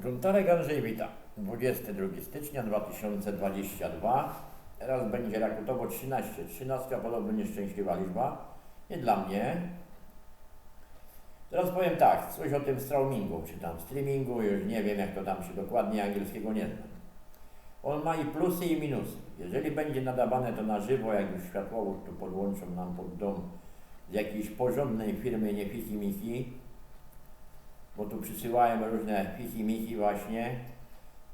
Gruntarek Andrzej Wita, 22 stycznia 2022. Teraz będzie Rakutowo 13. 13 podobno nieszczęśliwa liczba. Nie dla mnie. Teraz powiem tak, coś o tym streamingu, czy tam streamingu, już nie wiem jak to tam się dokładnie angielskiego nie znam. On ma i plusy i minusy. Jeżeli będzie nadawane to na żywo, jak już światłowód tu podłączą nam pod dom z jakiejś porządnej firmy, nie Fiki bo tu przysyłają różne fiki miki właśnie,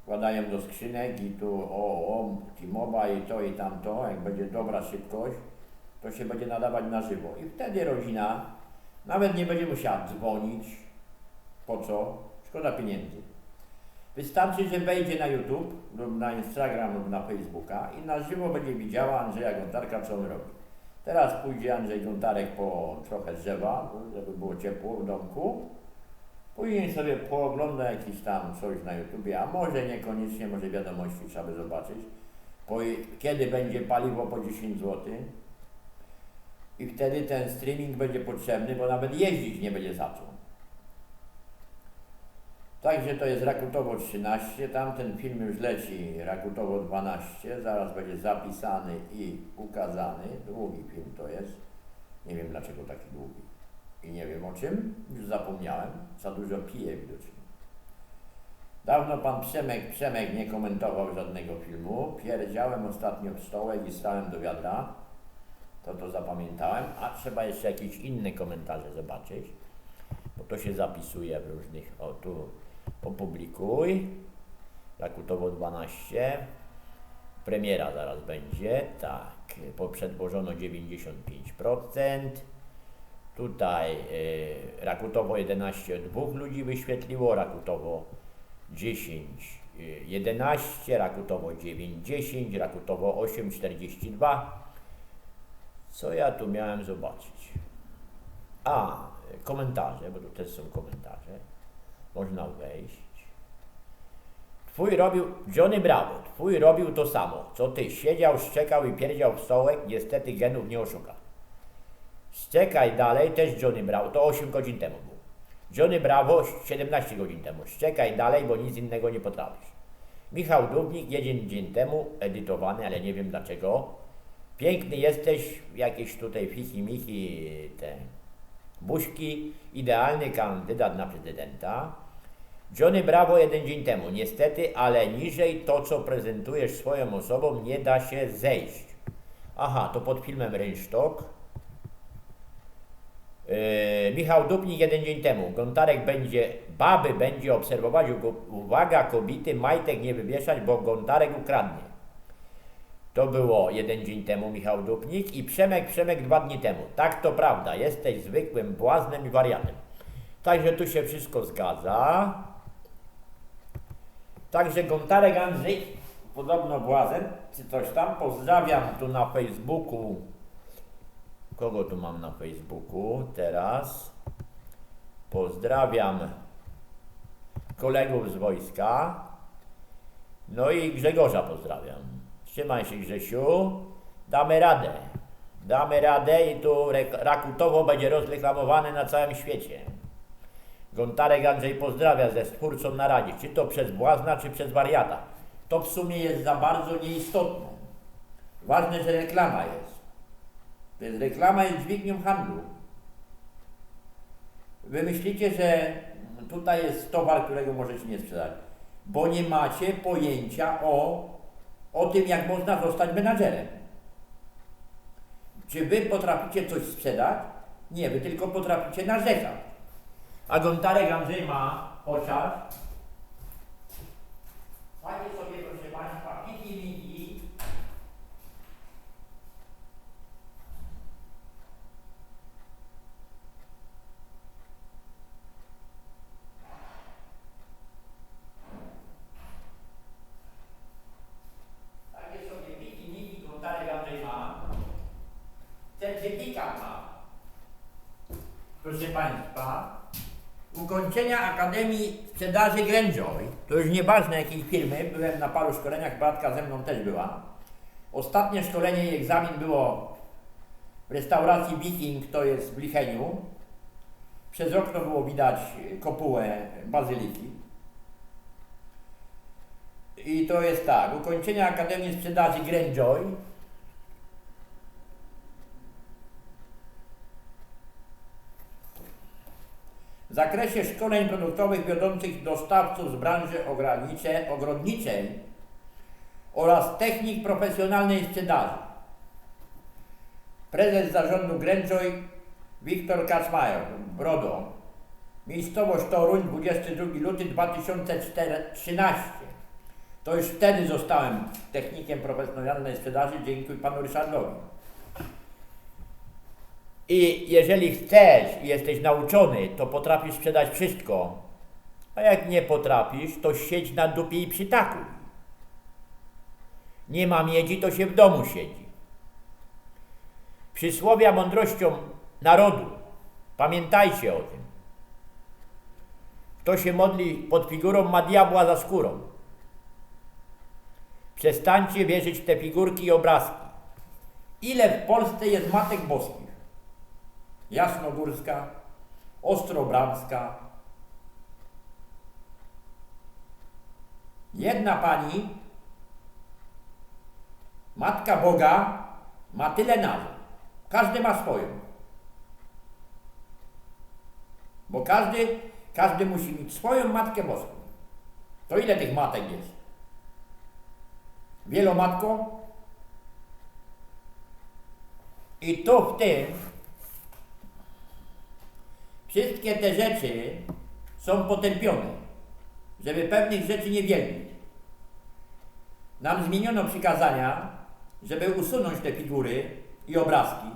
wkładają do skrzynek i tu o, o, T-Mobile i to i tamto, jak będzie dobra szybkość, to się będzie nadawać na żywo. I wtedy rodzina nawet nie będzie musiała dzwonić. Po co? Szkoda pieniędzy. Wystarczy, że wejdzie na YouTube lub na Instagram lub na Facebooka i na żywo będzie widziała Andrzeja Gontarka, co on robi. Teraz pójdzie Andrzej Gontarek po trochę drzewa, żeby było ciepło w domku. Później sobie poogląda jakiś tam coś na YouTubie, a może niekoniecznie, może wiadomości trzeba by zobaczyć, po, kiedy będzie paliwo po 10 zł. I wtedy ten streaming będzie potrzebny, bo nawet jeździć nie będzie za co. Także to jest Rakutowo 13, tamten film już leci Rakutowo 12, zaraz będzie zapisany i ukazany. Długi film to jest. Nie wiem dlaczego taki długi. I nie wiem o czym, już zapomniałem. Za dużo piję widocznie. Dawno pan Przemek, Przemek nie komentował żadnego filmu. Pierdziałem ostatnio w stołek i stałem do wiadra. To to zapamiętałem. A trzeba jeszcze jakieś inne komentarze zobaczyć. Bo to się zapisuje w różnych... O, tu opublikuj. Rakutowo 12. Premiera zaraz będzie. Tak, przedłożono 95%. Tutaj y, Rakutowo 11 dwóch ludzi wyświetliło, Rakutowo 10 y, 11, Rakutowo 9 10, Rakutowo 8 42. Co ja tu miałem zobaczyć? A, komentarze, bo tu też są komentarze. Można wejść. Twój robił, Johnny Bravo, twój robił to samo, co ty. Siedział, szczekał i pierdział w stołek, niestety genów nie oszuka. Szczekaj dalej, też Johnny Bravo, to 8 godzin temu był. Johnny Bravo 17 godzin temu. Szczekaj dalej, bo nic innego nie potrafisz. Michał Dubnik jeden dzień temu, edytowany, ale nie wiem dlaczego. Piękny jesteś, jakieś tutaj fiki miki, te buźki, idealny kandydat na prezydenta. Johnny Bravo jeden dzień temu. Niestety, ale niżej to, co prezentujesz swoją osobą, nie da się zejść. Aha, to pod filmem Rynsztok. Yy, Michał Dubnik jeden dzień temu. Gontarek będzie, baby będzie obserwować, uwaga, kobiety, majtek nie wywieszać, bo Gontarek ukradnie. To było jeden dzień temu Michał Dubnik i Przemek Przemek dwa dni temu. Tak to prawda, jesteś zwykłym błaznem i wariatem. Także tu się wszystko zgadza. Także Gontarek Andrzej, podobno błazen, czy coś tam. Pozdrawiam tu na Facebooku Kogo tu mam na Facebooku teraz? Pozdrawiam kolegów z wojska. No i Grzegorza pozdrawiam. Trzymaj się Grzesiu. Damy radę. Damy radę i tu Rakutowo będzie rozreklamowane na całym świecie. Gontarek Andrzej pozdrawia ze stwórcą na radzie, czy to przez błazna, czy przez wariata. To w sumie jest za bardzo nieistotne. Ważne, że reklama jest. Jest reklama jest dźwignią handlu. Wy myślicie, że tutaj jest towar, którego możecie nie sprzedać, bo nie macie pojęcia o, o tym, jak można zostać menadżerem. Czy wy potraficie coś sprzedać? Nie, wy tylko potraficie narzekać. A Gontarek Andrzej ma Macie sobie, proszę Państwa, piki miki Takie sobie piki miki Gontarek Andrzej ma. Certyfikat ma. Proszę Państwa, ukończenia Akademii Sprzedaży Grężowej, to już nieważne jakiej firmy, byłem na paru szkoleniach, Beatka ze mną też była. Ostatnie szkolenie i egzamin było w restauracji Viking, to jest w Licheniu. Przez okno było widać kopułę bazyliki. I to jest tak, ukończenie Akademii Sprzedaży Grandjoy. W zakresie szkoleń produktowych wiodących dostawców z branży ogranicze, ogrodniczej oraz technik profesjonalnej sprzedaży. Prezes zarządu Grandjoy Wiktor Kaczmajer, Brodo. Miejscowość Toruń, 22 luty 2013. To już wtedy zostałem technikiem profesjonalnej sprzedaży dzięki panu Ryszardowi. I jeżeli chcesz i jesteś nauczony, to potrafisz sprzedać wszystko. A jak nie potrafisz, to siedź na dupie i przytakuj. Nie ma miedzi, to się w domu siedzi. Przysłowia mądrością narodu. Pamiętajcie o tym. Kto się modli pod figurą, ma diabła za skórą. Przestańcie wierzyć w te figurki i obrazki. Ile w Polsce jest matek boskich? Jasnogórska, Ostrobramska. Jedna pani, Matka Boga, ma tyle nazw. Każdy ma swoją. Bo każdy, każdy musi mieć swoją Matkę Boską. To ile tych matek jest? Wielomatką? I tu w tym wszystkie te rzeczy są potępione, żeby pewnych rzeczy nie wielbić. Nam zmieniono przykazania, żeby usunąć te figury i obrazki,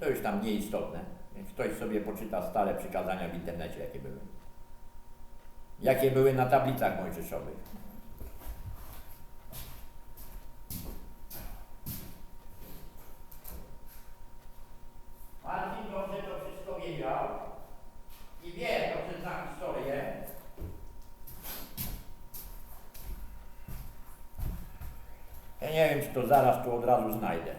to już tam nieistotne. Ktoś sobie poczyta stare przykazania w internecie, jakie były. Jakie były na tablicach mojżeszowych. Marcin dobrze to wszystko wiedział i wie, dobrze zna historię. Ja nie wiem, czy to zaraz tu od razu znajdę.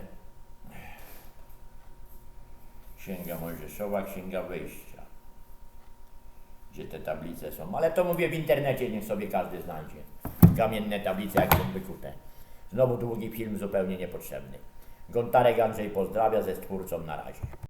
Księga Mojżeszowa, Księga Wyjścia. Gdzie te tablice są. Ale to mówię w internecie, niech sobie każdy znajdzie. Kamienne tablice, jak są wykute. Znowu długi film, zupełnie niepotrzebny. Gontarek Andrzej pozdrawia ze stwórcą na razie.